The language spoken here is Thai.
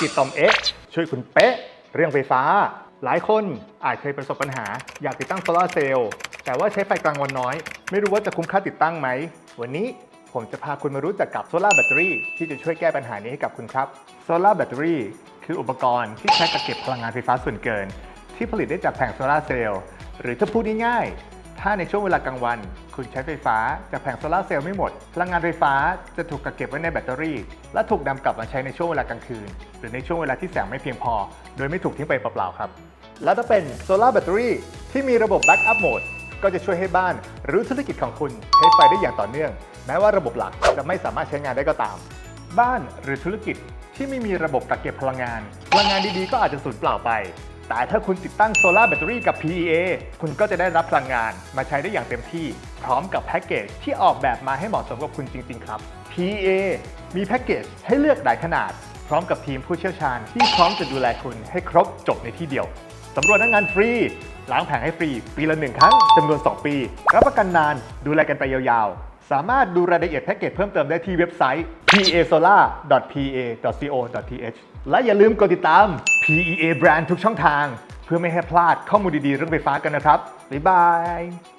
จิตตอมเอ๊ะช่วยคุณเป๊ะ เรื่องไฟฟ้า หลายคนอาจเคยประสบปัญหา อยากติดตั้งโซลาเซลล์แต่ว่าใช้ไฟกลางวันน้อย ไม่รู้ว่าจะคุ้มค่าติดตั้งไหม วันนี้ผมจะพาคุณมารู้จักกับโซลาแบตเตอรี่ที่จะช่วยแก้ปัญหานี้ให้กับคุณครับโซลาแบตเตอรี่คืออุปกรณ์ที่ใช้กักเก็บพลังงานไฟฟ้าส่วนเกิน ที่ผลิตได้จากแผงโซลาเซลล์หรือถ้าพูดง่ายๆ ถ้าในช่วงเวลากลางวัน คุณใช้ไฟฟ้าจากแผงโซลาเซลล์ไม่หมด พลังงานไฟฟ้าจะถูกกักเก็บไว้ในแบตเตอรี่ และถูกนำกลับมาใช้ในช่วงเวลากลางคืน หรือในช่วงเวลาที่แสงไม่เพียงพอ โดยไม่ถูกทิ้งไปเปล่าๆครับ และถ้าเป็นโซลาร์แบตเตอรี่ที่มีระบบแบ็กอัพโหมดก็จะช่วยให้บ้านหรือธุรกิจของคุณใช้ไฟได้อย่างต่อเนื่อง แม้ว่าระบบหลักจะไม่สามารถใช้งานได้ก็ตาม บ้านหรือธุรกิจที่ไม่มีระบบกักเก็บพลังงาน พลังงานดีๆ ก็อาจจะสูญเปล่าไป แต่ถ้าคุณติดตั้งโซลาร์แบตเตอรี่กับ PEA คุณก็จะได้รับพลังงานมาใช้ได้อย่างเต็มที่ พร้อมกับแพ็กเกจที่ออกแบบมาให้เหมาะสมกับคุณจริง ๆ ครับ PEA มีแพ็กเกจให้เลือกหลายขนาด พร้อมกับทีมผู้เชี่ยวชาญที่พร้อมจะดูแลคุณให้ครบจบในที่เดียวสำรวจหน้างานฟรีล้างแผงให้ฟรี ปีละหนึ่งครั้งจำนวน 2 ปี รับประกันนานดูแลกันไปยาวๆ สามารถดูรายละเอียดแพ็กเกจเพิ่มเติมได้ที่เว็บไซต์ pasolar.pa.co.th และอย่าลืมกดติดตาม PEA Brand ทุกช่องทาง เพื่อไม่ให้พลาดข้อมูลดีๆเรื่องไฟฟ้ากันนะครับ บ๊ายบาย